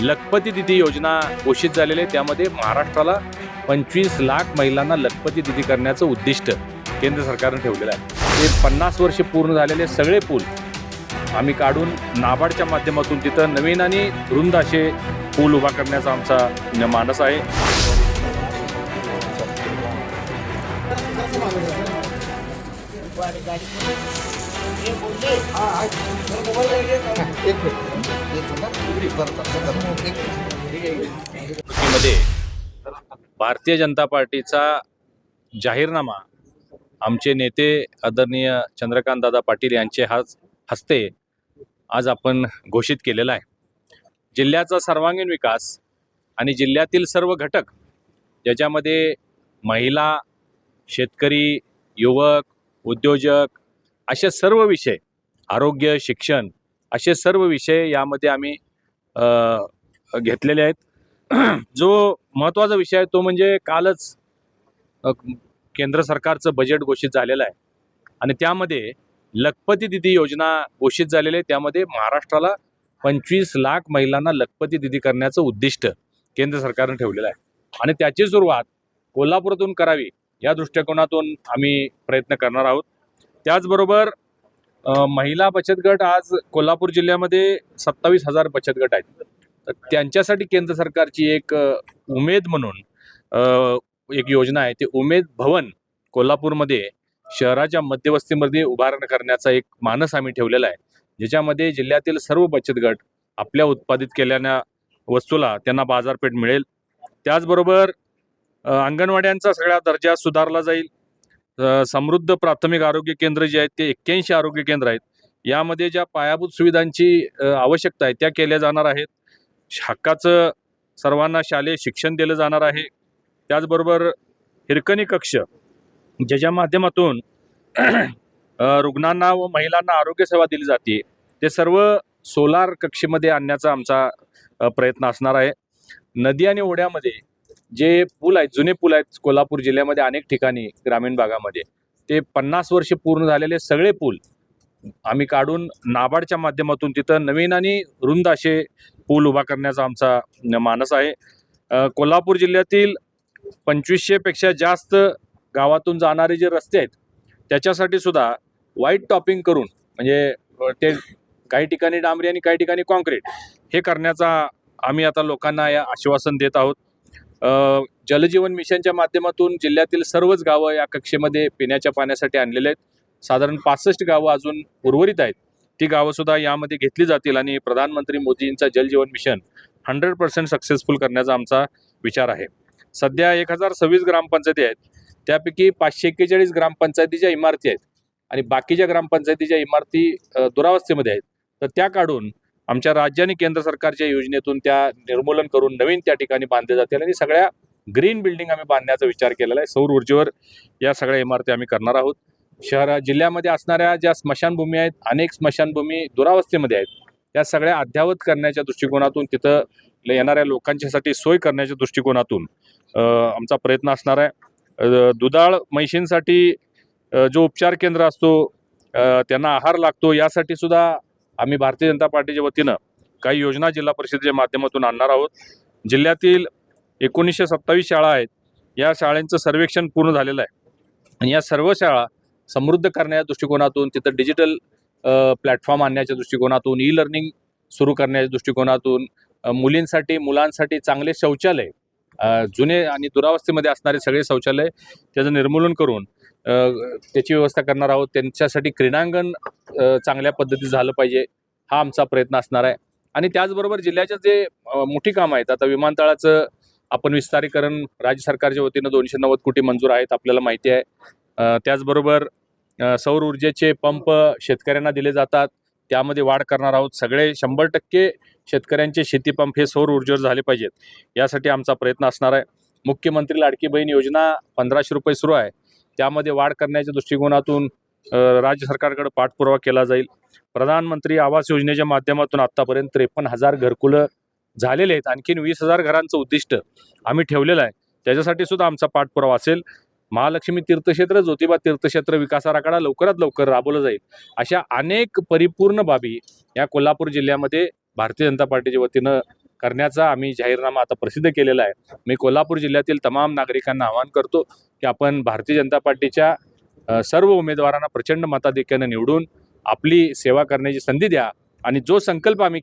लखपती दिदी योजना घोषित झालेली आहे. त्यामध्ये महाराष्ट्राला पंचवीस लाख महिलांना लखपती दिदी करण्याचं उद्दिष्ट केंद्र सरकारनं ठेवलेलं आहे. ते पन्नास वर्ष पूर्ण झालेले सगळे पूल आम्ही काढून नाबार्डच्या माध्यमातून तिथं नवीन आणि रुंद असे पूल उभा करण्याचा आमचा मानस आहे. मध्ये भारतीय जनता पार्टीचा जाहीरनामा आमचे नेते आदरणीय चंद्रकांत दादा पाटील यांचे हाच हस्ते आज आपण घोषित केलेला आहे. जिल्ह्याचा सर्वांगीण विकास आणि जिल्ह्यातील सर्व घटक ज्याच्यामध्ये महिला शेतकरी युवक उद्योजक असे सर्व विषय आरोग्य शिक्षण असे सर्व विषय यामध्ये आम्ही घेतलेले आहेत. जो महत्त्वाचा विषय आहे तो म्हणजे कालच केंद्र सरकारचं बजेट घोषित झालेलं आहे. आणि त्यामध्ये लखपती दिदी योजना घोषित झालेली आहे. त्यामध्ये महाराष्ट्राला पंचवीस लाख महिलांना लखपती दिदी करण्याचं उद्दिष्ट केंद्र सरकारनं ठेवलेलं आहे. आणि त्याची सुरुवात कोल्हापुरातून करावी या दृष्टिकोनातून आम्ही प्रयत्न करणार आहोत. त्याचबरोबर महिला बचत गट आज कोल्हापूर जिल्ह्यामध्ये सत्तावीस हजार बचत गट आहेत. तर त्यांच्यासाठी केंद्र सरकारची एक उमेद म्हणून एक योजना आहे. ते उमेद भवन कोल्हापूरमध्ये शहराच्या मध्यवस्तीमध्ये उभारण करण्याचा एक मानस आम्ही ठेवलेला आहे. ज्याच्यामध्ये जिल्ह्यातील सर्व बचत गट आपल्या उत्पादित केलेल्या वस्तूला त्यांना बाजारपेठ मिळेल. त्याचबरोबर अंगणवाड्यांचा सगळा दर्जा सुधारला जाईल. समृद्ध प्राथमिक आरोग्य केंद्र जे आहेत ते एक्क्याऐंशी आरोग्य केंद्र आहेत. यामध्ये ज्या पायाभूत सुविधांची आवश्यकता आहे त्या केल्या जाणार आहेत. हक्काचं सर्वांना शालेय शिक्षण दिलं जाणार आहे. त्याचबरोबर हिरकणी कक्ष ज्याच्या माध्यमातून रुग्णांना व महिलांना आरोग्यसेवा दिली जाते ते सर्व सोलार कक्षेमध्ये आणण्याचा आमचा प्रयत्न असणार आहे. नदी आणि ओढ्यामध्ये जे पूल आहेत जुने पूल आहेत कोल्हापूर जिल्ह्यामध्ये अनेक ठिकाणी ग्रामीण भागामध्ये ते पन्नास वर्ष पूर्ण झालेले सगळे पूल आम्ही काढून नाबार्डच्या माध्यमातून तिथं नवीन आणि रुंद असे पूल उभा करण्याचा आमचा मानस आहे. कोल्हापूर जिल्ह्यातील पंचवीसशेपेक्षा जास्त गावातून जाणारे जे रस्ते आहेत त्याच्यासाठी सुद्धा व्हाईट टॉपिंग करून म्हणजे ते काही ठिकाणी डांबरी आणि काही ठिकाणी कॉन्क्रीट हे करण्याचा आम्ही आता लोकांना या आश्वासन देत आहोत. जलजीवन मिशनच्या माध्यमातून जिल्ह्यातील सर्वच गावं या कक्षेमध्ये पिण्याच्या पाण्यासाठी आणलेले आहेत. साधारण पासष्ट गावं अजून उर्वरित आहेत. ती गावं सुद्धा यामध्ये घेतली जातील आणि प्रधानमंत्री मोदींचा Jal Jeevan mission hundred percent successful करण्याचा आमचा विचार आहे. सध्या एक हजार सव्वीस ग्रामपंचायती आहेत. त्यापैकी पाचशे एक्केचाळीस ग्रामपंचायतीच्या इमारती आहेत आणि बाकीच्या ग्रामपंचायतीच्या इमारती दुरावस्थेमध्ये आहेत. तर त्या काढून आमच्या राज्य आणि केंद्र सरकारच्या योजनेतून त्या निर्मूलन करून नवीन त्या ठिकाणी बांधले जातील आणि सगळ्या ग्रीन बिल्डिंग आम्ही बांधण्याचा विचार केलेला आहे. सौर ऊर्जेवर या सगळ्या इमारती आम्ही करणार आहोत. शहरा जिल्ह्यामध्ये असणाऱ्या ज्या स्मशानभूमी आहेत अनेक स्मशानभूमी दुरावस्थेमध्ये आहेत त्या सगळ्या अद्यावत करण्याच्या दृष्टिकोनातून तिथं येणाऱ्या लोकांच्यासाठी सोय करण्याच्या दृष्टिकोनातून आमचा प्रयत्न असणार आहे. दुधाळ म्हैशींसाठी जो उपचार केंद्र असतो त्यांना आहार लागतो यासाठी सुद्धा आम्ही भारतीय जनता पार्टीच्या वतीनं काही योजना जिल्हा परिषदेच्या माध्यमातून आणणार आहोत. जिल्ह्यातील एकोणीसशे सत्तावीस शाळा आहेत. या शाळांचं सर्वेक्षण पूर्ण झालेलं आहे. आणि या सर्व शाळा समृद्ध करण्याच्या दृष्टिकोनातून तिथं डिजिटल प्लॅटफॉर्म आणण्याच्या दृष्टिकोनातून ई लर्निंग सुरू करण्याच्या दृष्टिकोनातून मुलींसाठी मुलांसाठी चांगले शौचालय जुने आणि दुरावस्थेमध्ये असणारे सगळे शौचालय त्याचं निर्मूलन करून त्याची व्यवस्था करणार आहोत. त्यांच्यासाठी क्रीडांगण चांगल्या पद्धतीत झालं पाहिजे हा आमचा प्रयत्न असणार आहे. आणि त्याचबरोबर जिल्ह्याच्या जे मोठी कामं आहेत आता विमानतळाचं आपण विस्तारीकरण राज्य सरकारच्या वतीनं दोनशे नव्वद कोटी मंजूर आहेत आपल्याला माहिती आहे. त्याचबरोबर सौर ऊर्जेचे पंप शेतकऱ्यांना दिले जातात त्यामध्ये वाढ करणार आहोत. सगळे शंभर टक्के शेतकऱ्यांचे शेतीपंप हे सौर ऊर्जेवर झाले पाहिजेत. यासाठी आमचा प्रयत्न असणार आहे. मुख्यमंत्री लाडकी बहीण योजना पंधराशे रुपये सुरू आहे. त्यामध्ये वाढ करण्याच्या दृष्टिकोनातून राज्य सरकारकडे पाठपुरावा केला जाईल. प्रधानमंत्री आवास योजनेच्या माध्यमातून आत्तापर्यंत त्रेपन्न हजार घरकुलं झालेले आहेत. आणखीन वीस हजार घरांचं उद्दिष्ट आम्ही ठेवलेलं आहे. त्याच्यासाठी सुद्धा आमचा पाठपुरावा असेल. महालक्ष्मी तीर्थक्षेत्र ज्योतिबा तीर्थक्षेत्र विकास आराखडा लवकरात लवकर राबवला जाईल. अशा अनेक परिपूर्ण बाबी या कोल्हापूर जिल्ह्यामध्ये भारतीय जनता पार्टीच्या वतीनं करण्याचा आम्ही जाहीरनामा आता प्रसिद्ध केलेला आहे. मी कोल्हापूर जिल्ह्यातील तमाम नागरिकांना आवाहन करतो की आपण भारतीय जनता पार्टीच्या सर्व उमेदवारांना प्रचंड मताधिक्यानं निवडून आपली सेवा करण्याची संधी द्या. आणि जो संकल्प आम्ही